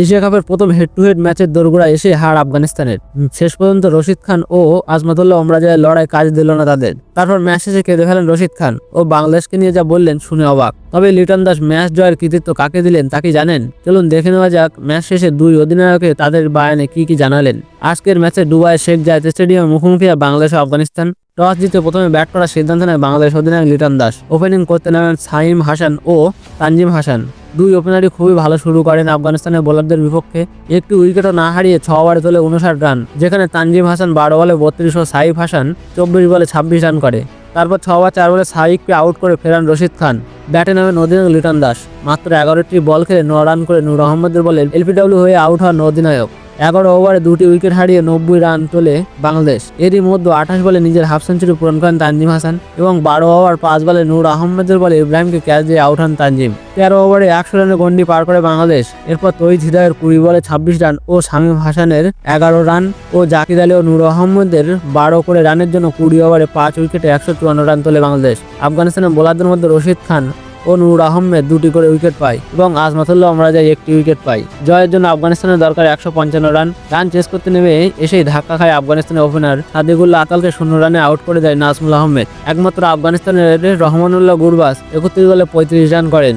Asia কাপের প্রথম head to head ম্যাচের দোরগোড়া এসে হার আফগানিস্তানের। শেষ পর্যন্ত রশিদ খান ও আজমাতুল্লাহ ওমরাজের লড়াই কাজ দিল না তাদের। তারপর ম্যাচ শেষে কেঁদে ফেলেন রশিদ খান ও বাংলাদেশকে নিয়ে যা বললেন শুনে অবাক। তবে লিটন দাস ম্যাচ জয়ের কৃতিত্ব কাকে দিলেন তা কি জানেন? চলুন দেখে নেওয়া যাক ম্যাচ শেষে দুই অধিনায়কে তাদের বায়ানে কি কি জানালেন। আজকের ম্যাচে দুবাই শেখ জায়েদ স্টেডিয়ামে, মুখোমুখি বাংলাদেশ ও আফগানিস্তান। টস জিতে প্রথমে ব্যাট করার সিদ্ধান্ত নেয় বাংলাদেশ অধিনায়ক লিটন দাস। ওপেনিং করতে নামেন সাইম হাসান ও তানজিম হাসান। দুই ওপেনারই খুবই ভালো শুরু করেন আফগানিস্তানের বোলারদের বিপক্ষে। একটি উইকেটও না হারিয়ে ছ ওভারে তোলে উনষাট রান যেখানে তানজিম হাসান বারো বলে বত্রিশ ও সাইফ হাসান চব্বিশ বলে ছাব্বিশ রান করে। তারপর ছ ওভার চার বলে সাইফকে আউট করে ফেরান রশিদ খান। ব্যাটে নামে অধিনায়ক লিটন দাস। মাত্র এগারোটি বল খেলে ন রান করে নূর আহমদের বলে এলপিডব্লিউ হয়ে আউট হন অধিনায়ক। এগারো ওভারে দুটি উইকেট হারিয়ে নব্বই রান তোলে বাংলাদেশ। এরই মধ্যে আঠাশ বলে নিজের হাফ সেঞ্চুরি পূরণ করেন তানজিম হাসান এবং বারো ওভার পাঁচ বলে নূর আহমেদের বলে ইব্রাহিমকে ক্যাচ দিয়ে আউট হন তানজিম। তেরো ওভারে একশো রানের গন্ডি পার করে বাংলাদেশ। এরপর তৈদ হৃদয়ের কুড়ি বলে ছাব্বিশ রান ও শামীম হাসানের এগারো রান ও জাকির আলী ও নূর আহমদের বারো করে রানের জন্য কুড়ি ওভারে পাঁচ উইকেটে একশো চুয়ান্ন রান তোলে বাংলাদেশ। আফগানিস্তানের বোলারদের মধ্যে রশিদ খান ও নুর আহমেদ দুটি করে উইকেট পায় এবং আজমাতুল্লাহ আমরাজা একটি উইকেট পায়। জয়ের জন্য আফগানিস্তানের দরকার একশো পঞ্চান্ন রান রান চেস করতে নেমে এসেই ধাক্কা খায় আফগানিস্তানের ওপেনার সাদিকুল্লাহ আতালকে শূন্য রানে আউট করে দেয় নাজমুল আহমেদ। একমাত্র আফগানিস্তানের রহমানুল্লাহ গুরবাস একত্রিশ বলে পঁয়ত্রিশ রান করেন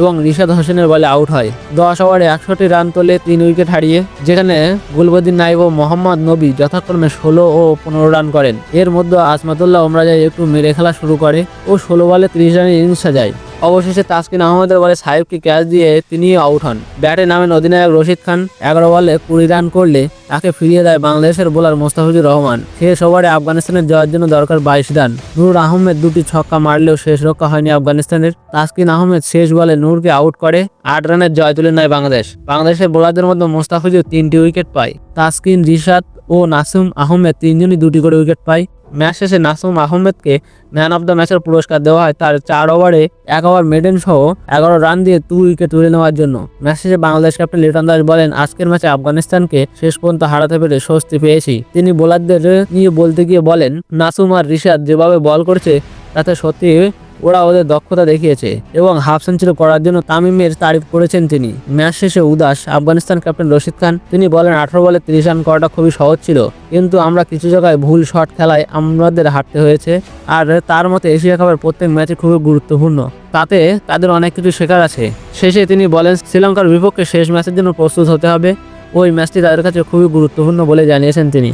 এবং রিশাদ হোসেনের বলে আউট হয়। দশ ওভারে একশোটি রান তোলে তিন উইকেট হারিয়ে, যেখানে গুলবদিন নাইব ও মোহাম্মদ নবী যথাক্রমে ষোলো ও পনেরো রান করেন। এর মধ্যে আসমাতুল্লাহ ওমরাজা একটু মেরে খেলা শুরু করে ও ষোলো বলে ত্রিশ রানের ইনিংস সাজায় অবশেষে তাসকিন আহমেদের বলে সাহেবকে ক্যাচ দিয়ে তিনিও আউট হন। ব্যাটে নামেন অধিনায়ক রশিদ খান। এগারো বলে কুড়ি রান করলে তাকে ফিরিয়ে দেয় বাংলাদেশের বোলার মোস্তাফিজুর রহমান। শেষ ওভারে আফগানিস্তানের জয়ের জন্য দরকার বাইশ রান। নূর আহমেদ দুটি ছক্কা মারলেও শেষ রক্ষা হয়নি আফগানিস্তানের। তাসকিন আহমেদ শেষ বলে নূরকে আউট করে, আট রানের জয় তুলে নেয় বাংলাদেশ। বাংলাদেশের বোলারদের মধ্যে মোস্তাফিজুর তিনটি উইকেট পায়। তাসকিন, রিশাদ ও নাসুম আহমেদ তিনজনই দুটি করে উইকেট পায়। ম্যাচ শেষে নাসুম আহমেদকে ম্যান অফ দ্য ম্যাচের পুরস্কার দেওয়া হয় তার চার ওভারে এক ওভার মেডেন সহ এগারো রান দিয়ে দু উইকেট তুলে নেওয়ার জন্য। ম্যাচ শেষে বাংলাদেশ ক্যাপ্টেন লিটন দাস বলেন, আজকের ম্যাচে আফগানিস্তানকে শেষ পর্যন্ত হারাতে পেরে স্বস্তি পেয়েছি। তিনি বোলারদের নিয়ে বলতে গিয়ে বলেন, নাসুম আর রিশাদ যেভাবে বল করছে, তাতে সত্যি ওরা ওদের দক্ষতা দেখিয়েছে এবং হাফ সেঞ্চুরি করার জন্য তামিমের তারিফ করেছেন তিনি। ম্যাচ শেষে উদাস আফগানিস্তান ক্যাপ্টেন রশিদ খান, তিনি বলেন, আঠারো বলে তিরিশ রান করাটা খুবই সহজ ছিল, কিন্তু আমরা কিছু জায়গায় ভুল শট খেলায় আমাদের হারতে হয়েছে আর তার মতে এশিয়া কাপের প্রত্যেক ম্যাচে খুবই গুরুত্বপূর্ণ। তাতে তাদের অনেক কিছু শেখার আছে। শেষে তিনি বলেন, শ্রীলঙ্কার বিপক্ষে শেষ ম্যাচের জন্য প্রস্তুত হতে হবে। ওই ম্যাচটি তাদের কাছে খুবই গুরুত্বপূর্ণ বলে জানিয়েছেন তিনি।